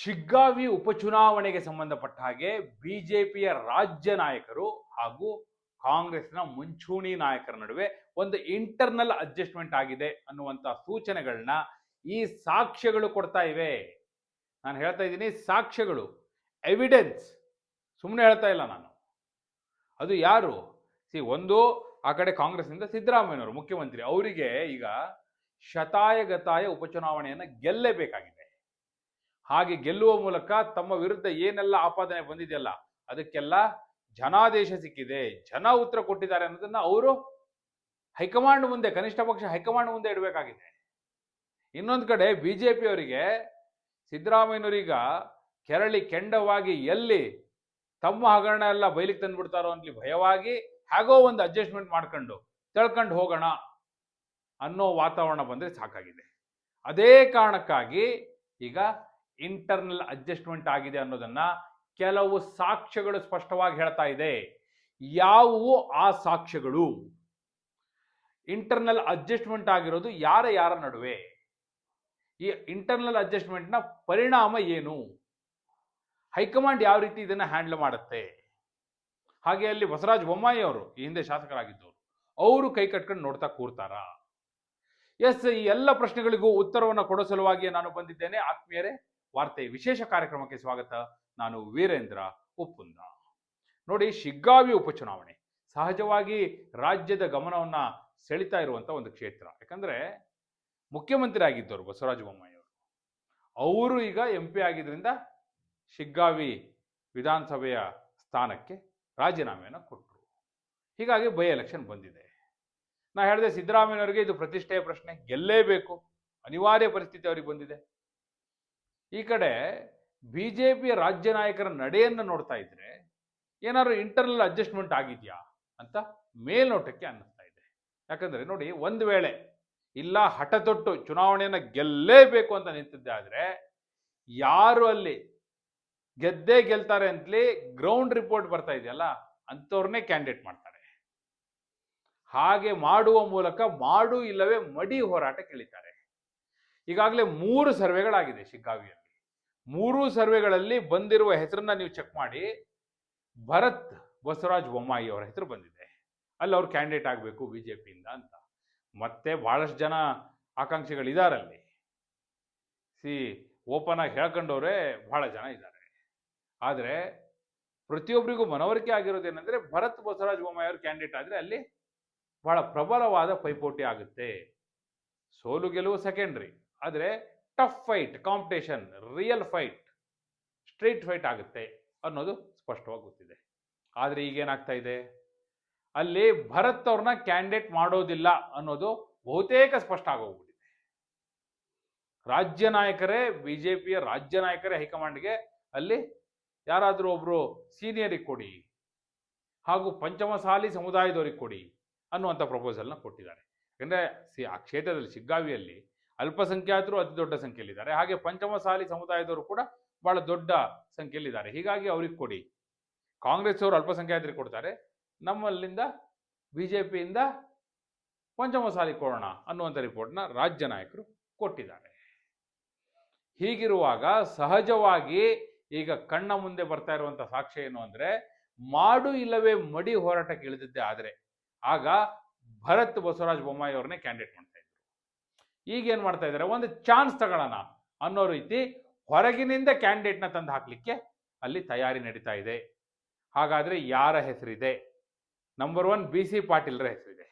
ಶಿಗ್ಗಾವಿ ಉಪಚುನಾವಣೆಗೆ ಸಂಬಂಧಪಟ್ಟ ಹಾಗೆ ಬಿಜೆಪಿಯ ರಾಜ್ಯ ನಾಯಕರು ಹಾಗೂ ಕಾಂಗ್ರೆಸ್ನ ಮುಂಚೂಣಿ ನಾಯಕರ ನಡುವೆ ಒಂದು ಇಂಟರ್ನಲ್ ಅಡ್ಜಸ್ಟ್ಮೆಂಟ್ ಆಗಿದೆ ಅನ್ನುವಂಥ ಸೂಚನೆಗಳನ್ನ ಈ ಸಾಕ್ಷ್ಯಗಳು ಕೊಡ್ತಾ ಇವೆ. ನಾನು ಹೇಳ್ತಾ ಇದ್ದೀನಿ ಸಾಕ್ಷ್ಯಗಳು ಎವಿಡೆನ್ಸ್ ಸುಮ್ಮನೆ ಹೇಳ್ತಾ ಇಲ್ಲ ನಾನು. ಅದು ಯಾರು? ಸಿ, ಒಂದು ಆ ಕಡೆ ಕಾಂಗ್ರೆಸ್ನಿಂದ ಸಿದ್ದರಾಮಯ್ಯನವರು, ಮುಖ್ಯಮಂತ್ರಿ. ಅವರಿಗೆ ಈಗ ಶತಾಯಗತಾಯ ಉಪಚುನಾವಣೆಯನ್ನು ಗೆಲ್ಲೇಬೇಕಾಗಿದೆ. ಹಾಗೆ ಗೆಲ್ಲುವ ಮೂಲಕ ತಮ್ಮ ವಿರುದ್ಧ ಏನೆಲ್ಲ ಆಪಾದನೆ ಬಂದಿದೆಯಲ್ಲ ಅದಕ್ಕೆಲ್ಲ ಜನಾದೇಶ ಸಿಕ್ಕಿದೆ. ಜನ ಉತ್ತರ ಕೊಟ್ಟಿದ್ದಾರೆ ಅನ್ನೋದನ್ನ ಅವರು ಹೈಕಮಾಂಡ್ ಮುಂದೆ, ಕನಿಷ್ಠ ಪಕ್ಷ ಹೈಕಮಾಂಡ್ ಮುಂದೆ ಇಡಬೇಕಾಗಿದೆ. ಇನ್ನೊಂದು ಕಡೆ ಬಿಜೆಪಿ ಅವರಿಗೆ ಸಿದ್ದರಾಮಯ್ಯನವರೀಗ ಕೆರಳಿ ಕೆಂಡವಾಗಿ ಎಲ್ಲಿ ತಮ್ಮ ಹಗರಣ ಎಲ್ಲ ಬಯಲಿಗೆ ತಂದ್ಬಿಡ್ತಾರೋ ಅಂತಲಿ ಭಯವಾಗಿ ಹೇಗೋ ಒಂದು ಅಡ್ಜಸ್ಟ್ಮೆಂಟ್ ಮಾಡ್ಕೊಂಡು ತಳ್ಕೊಂಡು ಹೋಗೋಣ ಅನ್ನೋ ವಾತಾವರಣ ಬಂದರೆ ಸಾಕಾಗಿದೆ. ಅದೇ ಕಾರಣಕ್ಕಾಗಿ ಈಗ ಇಂಟರ್ನಲ್ ಅಡ್ಜಸ್ಟ್ಮೆಂಟ್ ಆಗಿದೆ ಅನ್ನೋದನ್ನ ಕೆಲವು ಸಾಕ್ಷ್ಯಗಳು ಸ್ಪಷ್ಟವಾಗಿ ಹೇಳ್ತಾ ಇದೆ. ಯಾವುವು ಆ ಸಾಕ್ಷ್ಯಗಳು? ಇಂಟರ್ನಲ್ ಅಡ್ಜಸ್ಟ್ಮೆಂಟ್ ಆಗಿರೋದು ಯಾರ ಯಾರ ನಡುವೆ? ಈ ಇಂಟರ್ನಲ್ ಅಡ್ಜಸ್ಟ್ಮೆಂಟ್ನ ಪರಿಣಾಮ ಏನು? ಹೈಕಮಾಂಡ್ ಯಾವ ರೀತಿ ಇದನ್ನು ಹ್ಯಾಂಡಲ್ ಮಾಡುತ್ತೆ? ಹಾಗೆ ಅಲ್ಲಿ ಬಸವರಾಜ ಬೊಮ್ಮಾಯಿ ಅವರು, ಈ ಹಿಂದೆ ಶಾಸಕರಾಗಿದ್ದವರು, ಅವರು ಕೈ ಕಟ್ಕೊಂಡು ನೋಡ್ತಾ ಕೂರ್ತಾರ. ಎಸ್, ಈ ಎಲ್ಲ ಪ್ರಶ್ನೆಗಳಿಗೂ ಉತ್ತರವನ್ನು ಕೊಡೋ ಸಲುವಾಗಿ ನಾನು ಬಂದಿದ್ದೇನೆ. ಆತ್ಮೀಯರೇ ವಾರ್ತೆ ವಿಶೇಷ ಕಾರ್ಯಕ್ರಮಕ್ಕೆ ಸ್ವಾಗತ. ನಾನು ವೀರೇಂದ್ರ ಉಪ್ಪುಂದ ನೋಡಿ, ಶಿಗ್ಗಾವಿ ಉಪಚುನಾವಣೆ. ಸಹಜವಾಗಿ ರಾಜ್ಯದ ಗಮನವನ್ನ ಸೆಳಿತಾ ಇರುವಂತ ಒಂದು ಕ್ಷೇತ್ರ. ಯಾಕಂದ್ರೆ ಮುಖ್ಯಮಂತ್ರಿ ಆಗಿದ್ದವರು ಬಸವರಾಜ ಬೊಮ್ಮಾಯಿ ಅವರು. ಅವರು ಈಗ ಎಂ ಪಿ ಆಗಿದ್ರಿಂದ ಶಿಗ್ಗಾವಿ ವಿಧಾನಸಭೆಯ ಸ್ಥಾನಕ್ಕೆ ರಾಜೀನಾಮೆಯನ್ನು ಕೊಟ್ಟರು ಹೀಗಾಗಿ ಬೈ ಎಲೆಕ್ಷನ್ ಬಂದಿದೆ. ನಾ ಹೇಳಿದೆ ಸಿದ್ದರಾಮಯ್ಯನವರಿಗೆ ಇದು ಪ್ರತಿಷ್ಠೆಯ ಪ್ರಶ್ನೆ. ಗೆಲ್ಲೇಬೇಕು. ಅನಿವಾರ್ಯ ಪರಿಸ್ಥಿತಿ ಅವರಿಗೆ ಬಂದಿದೆ. ಈ ಕಡೆ ಬಿ ಜೆ ಪಿ ರಾಜ್ಯ ನಾಯಕರ ನಡೆಯನ್ನು ನೋಡ್ತಾ ಇದ್ರೆ ಏನಾದ್ರು ಇಂಟರ್ನಲ್ ಅಡ್ಜಸ್ಟ್ಮೆಂಟ್ ಆಗಿದೆಯಾ ಅಂತ ಮೇಲ್ನೋಟಕ್ಕೆ ಅನ್ನಿಸ್ತಾ ಇದೆ. ಯಾಕಂದ್ರೆ ನೋಡಿ ಒಂದು ವೇಳೆ ಇಲ್ಲ ಹಠತೊಟ್ಟು ಚುನಾವಣೆಯನ್ನು ಗೆಲ್ಲೇಬೇಕು ಅಂತ ನಿಂತಿದ್ದೆ ಆದ್ರೆ ಯಾರು ಅಲ್ಲಿ ಗೆದ್ದೇ ಗೆಲ್ತಾರೆ ಅಂತಲೇ ಗ್ರೌಂಡ್ ರಿಪೋರ್ಟ್ ಬರ್ತಾ ಇದೆಯಲ್ಲ ಅಂಥವ್ರನ್ನೇ ಕ್ಯಾಂಡಿಡೇಟ್ ಮಾಡ್ತಾರೆ. ಹಾಗೆ ಮಾಡುವ ಮೂಲಕ ಮಾಡು ಇಲ್ಲವೇ ಮಡಿ ಹೋರಾಟ ಕೇಳಿದ್ದಾರೆ. ಈಗಾಗಲೇ ಮೂರು ಸರ್ವೆಗಳಾಗಿದೆ ಶಿಗ್ಗಾವಿಯಲ್ಲಿ. ಮೂರು ಸರ್ವೆಗಳಲ್ಲಿ ಬಂದಿರುವ ಹೆಸರನ್ನ ನೀವು ಚೆಕ್ ಮಾಡಿ. ಭರತ್ ಬಸವರಾಜ್ ಬೊಮ್ಮಾಯಿ ಅವರ ಹೆಸರು ಬಂದಿದೆ. ಅಲ್ಲಿ ಅವ್ರು ಕ್ಯಾಂಡಿಡೇಟ್ ಆಗಬೇಕು ಬಿ ಜೆ ಪಿಯಿಂದ ಅಂತ. ಮತ್ತೆ ಬಹಳಷ್ಟು ಜನ ಆಕಾಂಕ್ಷಿಗಳಿದಾರಲ್ಲಿ. ಸಿ ಓಪನ್ ಆಗಿ ಹೇಳ್ಕೊಂಡವ್ರೆ ಬಹಳ ಜನ ಇದ್ದಾರೆ. ಆದರೆ ಪ್ರತಿಯೊಬ್ಬರಿಗೂ ಮನವರಿಕೆ ಆಗಿರೋದೇನೆಂದ್ರೆ ಭರತ್ ಬಸವರಾಜ ಬೊಮ್ಮಾಯಿ ಅವರು ಕ್ಯಾಂಡಿಡೇಟ್ ಆದರೆ ಅಲ್ಲಿ ಬಹಳ ಪ್ರಬಲವಾದ ಪೈಪೋಟಿ ಆಗುತ್ತೆ. ಸೋಲು ಗೆಲುವು ಸೆಕೆಂಡ್ರಿ ಆದರೆ tough fight competition real fight street fight ಆಗುತ್ತೆ ಅನ್ನೋದು ಸ್ಪಷ್ಟವಾಗಿ ಗೊತ್ತಿದೆ. ಆದರೆ ಈಗೇನಾಗ್ತಾ ಇದೆ? ಅಲ್ಲಿ ಭರತ್ ಅವ್ರನ್ನ ಕ್ಯಾಂಡಿಡೇಟ್ ಮಾಡೋದಿಲ್ಲ ಅನ್ನೋದು ಬಹುತೇಕ ಸ್ಪಷ್ಟ ಆಗೋಗ್ಬಿಟ್ಟಿದೆ. ರಾಜ್ಯ ನಾಯಕರೇ, ಬಿಜೆಪಿಯ ರಾಜ್ಯ ನಾಯಕರೇ ಹೈಕಮಾಂಡ್ಗೆ ಅಲ್ಲಿ ಯಾರಾದರೂ ಒಬ್ರು ಸೀನಿಯರಿಗೆ ಕೊಡಿ ಹಾಗೂ ಪಂಚಮಸಾಲಿ ಸಮುದಾಯದವರಿಗೆ ಕೊಡಿ ಅನ್ನುವಂಥ ಪ್ರಪೋಸಲ್ನ ಕೊಟ್ಟಿದ್ದಾರೆ. ಯಾಕಂದರೆ ಸಿ ಆ ಕ್ಷೇತ್ರದಲ್ಲಿ ಶಿಗ್ಗಾವಿಯಲ್ಲಿ ಅಲ್ಪಸಂಖ್ಯಾತರು ಅತಿ ದೊಡ್ಡ ಸಂಖ್ಯೆಯಲ್ಲಿದ್ದಾರೆ. ಹಾಗೆ ಪಂಚಮಸಾಲಿ ಸಮುದಾಯದವರು ಕೂಡ ಬಹಳ ದೊಡ್ಡ ಸಂಖ್ಯೆಯಲ್ಲಿದ್ದಾರೆ. ಹೀಗಾಗಿ ಅವ್ರಿಗೆ ಕೊಡಿ. ಕಾಂಗ್ರೆಸ್ ಅವರು ಅಲ್ಪಸಂಖ್ಯಾತರಿಗೆ ಕೊಡ್ತಾರೆ. ನಮ್ಮಲ್ಲಿಂದ ಬಿ ಜೆ ಪಿಯಿಂದ ಪಂಚಮಸಾಲಿ ಕೊಡೋಣ ಅನ್ನುವಂಥ ರಿಪೋರ್ಟ್ನ ರಾಜ್ಯ ನಾಯಕರು ಕೊಟ್ಟಿದ್ದಾರೆ. ಹೀಗಿರುವಾಗ ಸಹಜವಾಗಿ ಈಗ ಕಣ್ಣ ಮುಂದೆ ಬರ್ತಾ ಇರುವಂಥ ಸಾಕ್ಷ್ಯ ಏನು ಅಂದರೆ ಮಾಡು ಇಲ್ಲವೇ ಮಡಿ ಹೋರಾಟಕ್ಕೆ ಇಳಿದಿದ್ದೆ ಆದರೆ ಆಗ ಭರತ್ ಬಸವರಾಜ ಬೊಮ್ಮಾಯಿ ಅವ್ರನ್ನೇ ಕ್ಯಾಂಡಿಡೇಟ್ ಇದ್ರು ಈಗ ಏನು ಮಾಡ್ತಾ ಇದ್ದಾರೆ? ಒಂದು ಚಾನ್ಸ್ ತಗೊಳ್ಳೋಣ ಅನ್ನೋ ರೀತಿ ಹೊರಗಿನಿಂದ ಕ್ಯಾಂಡಿಡೇಟ್ನ ತಂದು ಹಾಕಲಿಕ್ಕೆ ಅಲ್ಲಿ ತಯಾರಿ ನಡೀತಾ ಇದೆ. ಹಾಗಾದ್ರೆ ಯಾರ ಹೆಸರಿದೆ? ನಂಬರ್ ಒನ್ ಬಿ ಸಿ ಪಾಟೀಲ್ರ ಹೆಸರಿದೆ.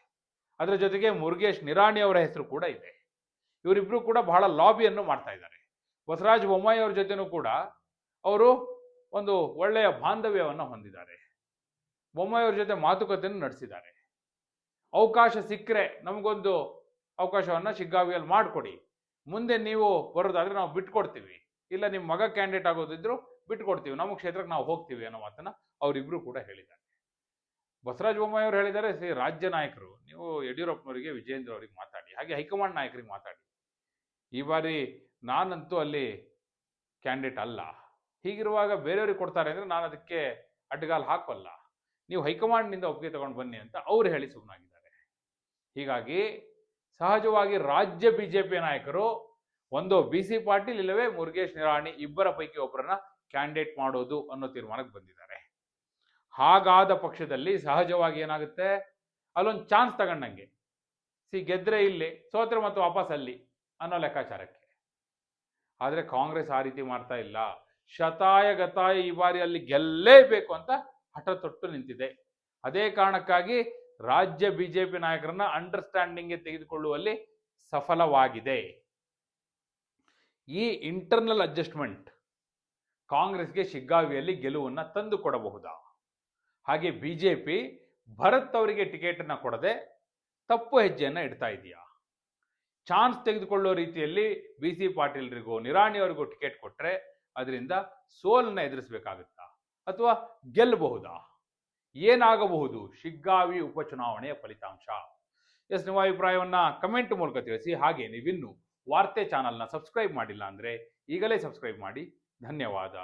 ಅದರ ಜೊತೆಗೆ ಮುರುಗೇಶ್ ನಿರಾಣಿ ಅವರ ಹೆಸರು ಕೂಡ ಇದೆ. ಇವರಿಬ್ಬರು ಕೂಡ ಬಹಳ ಲಾಬಿಯನ್ನು ಮಾಡ್ತಾ ಇದ್ದಾರೆ. ಬಸವರಾಜ ಬೊಮ್ಮಾಯಿ ಅವರ ಜೊತೆನೂ ಕೂಡ ಅವರು ಒಂದು ಒಳ್ಳೆಯ ಬಾಂಧವ್ಯವನ್ನು ಹೊಂದಿದ್ದಾರೆ. ಬೊಮ್ಮಾಯಿ ಅವ್ರ ಜೊತೆ ಮಾತುಕತೆಯನ್ನು ನಡೆಸಿದ್ದಾರೆ. ಅವಕಾಶ ಸಿಕ್ಕರೆ ನಮಗೊಂದು ಅವಕಾಶವನ್ನು ಶಿಗ್ಗಾವಿಯಲ್ಲಿ ಮಾಡಿಕೊಡಿ. ಮುಂದೆ ನೀವು ಬರೋದಾದರೆ ನಾವು ಬಿಟ್ಕೊಡ್ತೀವಿ. ಇಲ್ಲ ನಿಮ್ಮ ಮಗ ಕ್ಯಾಂಡಿಡೇಟ್ ಆಗೋದಿದ್ರು ಬಿಟ್ಕೊಡ್ತೀವಿ. ನಮ್ಮ ಕ್ಷೇತ್ರಕ್ಕೆ ನಾವು ಹೋಗ್ತೀವಿ ಅನ್ನೋ ಮಾತನ್ನು ಅವರಿಬ್ಬರು ಕೂಡ ಹೇಳಿದ್ದಾರೆ. ಬಸವರಾಜ ಬೊಮ್ಮಾಯಿ ಅವರು ಹೇಳಿದ್ದಾರೆ ಸಿ ರಾಜ್ಯ ನಾಯಕರು, ನೀವು ಯಡಿಯೂರಪ್ಪನವರಿಗೆ ವಿಜೇಂದ್ರ ಅವರಿಗೆ ಮಾತಾಡಿ. ಹಾಗೆ ಹೈಕಮಾಂಡ್ ನಾಯಕರಿಗೆ ಮಾತಾಡಿ. ಈ ಬಾರಿ ನಾನಂತೂ ಅಲ್ಲಿ ಕ್ಯಾಂಡಿಡೇಟ್ ಅಲ್ಲ. ಹೀಗಿರುವಾಗ ಬೇರೆಯವ್ರಿಗೆ ಕೊಡ್ತಾರೆ ಅಂದರೆ ನಾನು ಅದಕ್ಕೆ ಅಡ್ಡಗಾಲು ಹಾಕೋಲ್ಲ. ನೀವು ಹೈಕಮಾಂಡ್ನಿಂದ ಒಪ್ಪಿಗೆ ತಗೊಂಡು ಬನ್ನಿ ಅಂತ ಅವ್ರು ಹೇಳಿ ಸುಮ್ಮನಾಗಿದ್ದಾರೆ ಹೀಗಾಗಿ ಸಹಜವಾಗಿ ರಾಜ್ಯ ಬಿ ಜೆ ಪಿ ನಾಯಕರು ಒಂದು ಬಿ ಸಿ ಪಾಟೀಲ್ ಇಲ್ಲವೇ ಮುರುಗೇಶ್ ನಿರಾಣಿ ಇಬ್ಬರ ಪೈಕಿ ಒಬ್ಬರನ್ನ ಕ್ಯಾಂಡಿಡೇಟ್ ಮಾಡೋದು ಅನ್ನೋ ತೀರ್ಮಾನಕ್ಕೆ ಬಂದಿದ್ದಾರೆ. ಹಾಗಾದ ಪಕ್ಷದಲ್ಲಿ ಸಹಜವಾಗಿ ಏನಾಗುತ್ತೆ? ಅಲ್ಲೊಂದು ಚಾನ್ಸ್ ತಗೊಂಡಂಗೆ. ಸಿ ಗೆದ್ರೆ ಇಲ್ಲಿ, ಸೋತ್ರೆ ಮತ್ತು ವಾಪಸ್ ಅಲ್ಲಿ ಅನ್ನೋ ಲೆಕ್ಕಾಚಾರಕ್ಕೆ. ಆದರೆ ಕಾಂಗ್ರೆಸ್ ಆ ರೀತಿ ಮಾಡ್ತಾ ಇಲ್ಲ. ಶತಾಯ ಗತಾಯ ಈ ಬಾರಿ ಅಲ್ಲಿ ಗೆಲ್ಲೇಬೇಕು ಅಂತ ಹಠ ತೊಟ್ಟು ನಿಂತಿದೆ. ಅದೇ ಕಾರಣಕ್ಕಾಗಿ ರಾಜ್ಯ ಬಿಜೆಪಿ ನಾಯಕರನ್ನ ಅಂಡರ್ಸ್ಟ್ಯಾಂಡಿಂಗ್ಗೆ ತೆಗೆದುಕೊಳ್ಳುವಲ್ಲಿ ಸಫಲವಾಗಿದೆ. ಈ ಇಂಟರ್ನಲ್ ಅಡ್ಜಸ್ಟ್ಮೆಂಟ್ ಕಾಂಗ್ರೆಸ್ಗೆ ಶಿಗ್ಗಾವಿಯಲ್ಲಿ ಗೆಲುವನ್ನು ತಂದು ಕೊಡಬಹುದಾ? ಹಾಗೆ ಬಿಜೆಪಿ ಭರತ್ ಅವರಿಗೆ ಟಿಕೆಟ್ ಅನ್ನ ಕೊಡದೆ ತಪ್ಪು ಹೆಜ್ಜೆಯನ್ನ ಇಡ್ತಾ ಇದೆಯಾ? ಚಾನ್ಸ್ ತೆಗೆದುಕೊಳ್ಳೋ ರೀತಿಯಲ್ಲಿ ಬಿ ಸಿ ಪಾಟೀಲ್ರಿಗೂ ನಿರಾಣಿಯವರಿಗೂ ಟಿಕೆಟ್ ಕೊಟ್ರೆ, ಅದರಿಂದ ಸೋಲನ್ನ ಎದುರಿಸಬೇಕಾಗುತ್ತಾ? ಅಥವಾ ಗೆಲ್ಲಬಹುದಾ? ಏನಾಗಬಹುದು? ಶಿಗ್ಗಾವಿ ಉಪಚುನಾವಣೆಯ ಫಲಿತಾಂಶ. ಎಸ್, ನಿಮ್ಮ ಅಭಿಪ್ರಾಯವನ್ನ ಕಮೆಂಟ್ ಮೂಲಕ ತಿಳಿಸಿ. ಹಾಗೆ ನೀವಿನ್ನು ವಾರ್ತೆ ಚಾನಲ್ನ ಸಬ್ಸ್ಕ್ರೈಬ್ ಮಾಡಿಲ್ಲ ಅಂದರೆ ಈಗಲೇ ಸಬ್ಸ್ಕ್ರೈಬ್ ಮಾಡಿ. ಧನ್ಯವಾದ.